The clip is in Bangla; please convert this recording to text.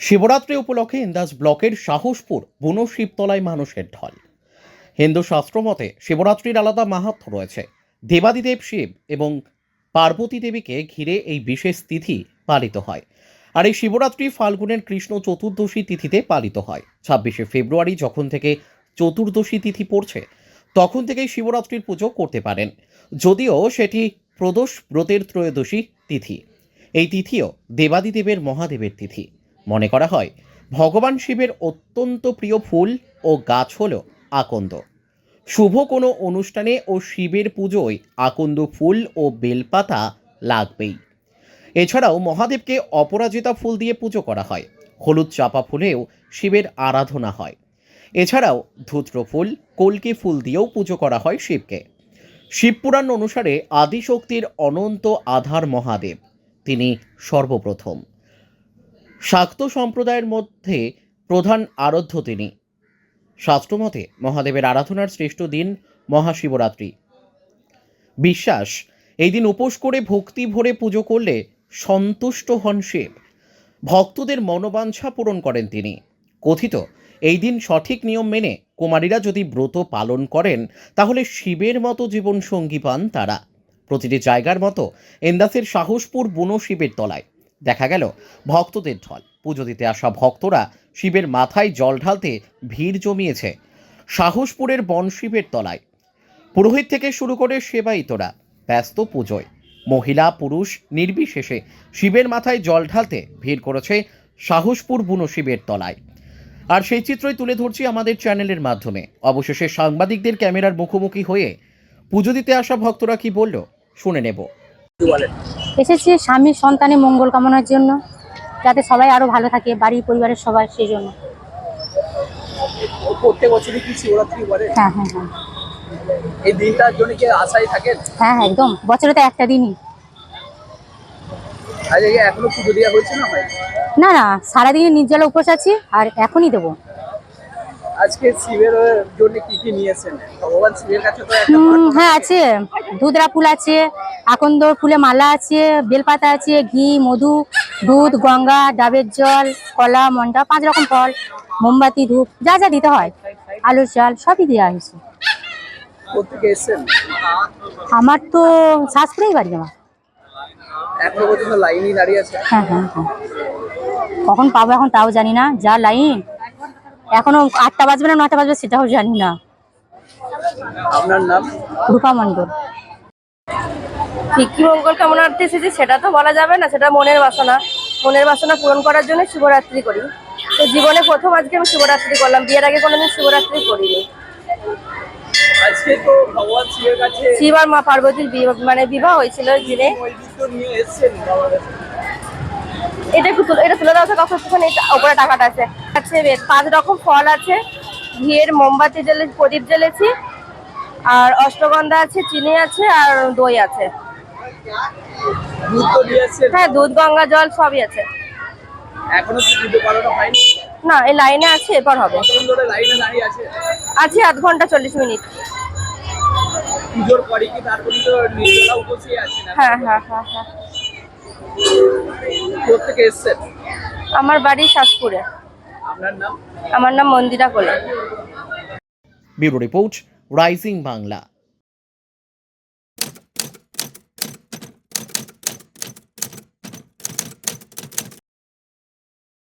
শিবরাত্রি উপলক্ষে ইন্দাস ব্লকের সাহসপুর বুনো শিবতলায় মানুষের ঢল। হিন্দু শাস্ত্র মতে শিবরাত্রির আলাদা মাহাত্ম রয়েছে। দেবাদিদেব শিব এবং পার্বতী দেবীকে ঘিরে এই বিশেষ তিথি পালিত হয়। আর এই শিবরাত্রি ফাল্গুনের কৃষ্ণ চতুর্দশী তিথিতে পালিত হয়। ছাব্বিশে ফেব্রুয়ারি যখন থেকে চতুর্দশী তিথি পড়ছে, তখন থেকেই শিবরাত্রির পুজো করতে পারেন। যদিও সেটি প্রদোষ ব্রতের ত্রয়োদশী তিথি। এই তিথিও দেবাদিদেবের মহাদেবের তিথি। মনে করা হয়। ভগবান শিবের অত্যন্ত প্রিয় ফুল ও গাছ হল আকন্দ। শুভ কোনো অনুষ্ঠানে ও শিবের পুজোয় আকন্দ ফুল ও বেলপাতা লাগবেই। এছাড়াও মহাদেবকে অপরাজিতা ফুল দিয়ে পুজো করা হয়। হলুদ চাপা ফুলেও শিবের আরাধনা হয়। এছাড়াও ধূত্র ফুল, কলকে ফুল দিয়েও পুজো করা হয় শিবকে। শিবপুরাণ অনুসারে আদিশক্তির অনন্ত আধার মহাদেব। তিনি সর্বপ্রথম। শাক্ত সম্প্রদায়ের মধ্যে প্রধান আরাধ্য তিনি। শাস্ত্রমতে মহাদেবের আরাধনার শ্রেষ্ঠ দিন মহাশিবরাত্রি। বিশ্বাস, এই দিন উপোস করে ভক্তি ভরে পুজো করলে সন্তুষ্ট হন শিব। ভক্তদের মনোবাঞ্ছা পূরণ করেন তিনি। কথিত, এই দিন সঠিক নিয়ম মেনে কুমারীরা যদি ব্রত পালন করেন, তাহলে শিবের মতো জীবন সঙ্গী পান তারা। প্রতিটি জায়গার মতো এন্দাসের সাহসপুর বুনো শিবের তলায়। দেখা গেল ভক্তদের ঢল। পুজো দিতে আসা ভক্তরা শিবের মাথায় জল ঢালতে ভিড় জমিয়েছে। সাহসপুরের বন শিবের তলায়। পুরোহিত থেকে শুরু করে সেবায়িতরা ব্যস্ত পুজোয়। মহিলা, পুরুষ নির্বিশেষে শিবের মাথায় জল ঢালতে ভিড় করেছে সাহসপুর বুনো শিবের তলায়। আর সেই চিত্রই তুলে ধরছি আমাদের চ্যানেলের মাধ্যমে। অবশেষে সাংবাদিকদের ক্যামেরার মুখোমুখি হয়ে পুজো দিতে আসা ভক্তরা কি বলল, শুনে নেব। এসেছি স্বামীর সন্তানের মঙ্গল কামনার জন্য যাতে সবাই আরও ভালো থাকে বাড়ির পরিবারের সবাই সেই জন্য। প্রত্যেক বছরই কি শিবরাত্রি হ্যাঁ হ্যাঁ হ্যাঁ। এই দিনটার জন্য কি আশায় থাকেন? হ্যাঁ হ্যাঁ একদম। বছরে তো একটা দিনই। আজ এখনও পুজো দেওয়া হয়েছে না না না সারাদিনে নির্জলা উপোস আছি আর এখনই দেবো। আজকে শিবের জন্য কি কি নিয়েছেন? ভগবান শিবের কাছে তো একটা হুম, প্রার্থনা হ্যাঁ আছে। দুধরা ফুল আছে আকন্দ ফুলে মালা আছে বেলপাতা আছে ঘি মধু দুধ গঙ্গা ডাবের জল কলা মন্ডা পাঁচ রকম ফল মোমবাতি ধূপ যা যা দিতে হয়। আলুর চাল সবই দেওয়া হয়েছে। আমার তো শাসপুরেই বাড়ি আমার। হ্যাঁ হ্যাঁ হ্যাঁ। কখন পাবো এখন তাও জানি না যা লাইন। এখনও আটটা বাজবে না নটা বাজবে সেটাও জানি না। আপনার নাম? রূপা মণ্ডল। ভিক্ষি মঙ্গল কামনার্থে এসেছি সেটা তো বলা যাবে না সেটা মনের বাসনা। মনের বাসনা পূরণ করার জন্য শিবরাত্রি করি। তো জীবনে প্রথম আজকে আমি শিবরাত্রি করলাম বিয়ের আগে কোনোদিন শিবরাত্রি করিনি। শিব আর মা পার্বতীর মানে বিবাহ হয়েছিল ওই দিনে। এটা একটু এটা তুলে দেওয়া কখন উপরে টাকাটা আছে। আছে পাঁচ রকম ফল আছে ঘিয়ের মোমবাতি জ্বেলে প্রদীপ জ্বেলেছি আর অষ্টগন্ধা আছে চিনি আছে আর দই আছে। হ্যাঁ দুধ গঙ্গা জল সবই আছে। এখনও কি না এই লাইনে আছে এরপর হবে। কতক্ষণ ধরে লাইনে দাঁড়িয়ে আছে? আছে আধ ঘণ্টা চল্লিশ মিনিট। পুজোর পরে কি তারপরে তো নির্জলা উপসে আছেন হ্যাঁ হ্যাঁ হ্যাঁ হ্যাঁ। কোথেকে এসেছেন আমার বাড়ি শাসপুরে। আপনার নাম? আমার নাম Mandira Kole. Bureau report rising Bangla.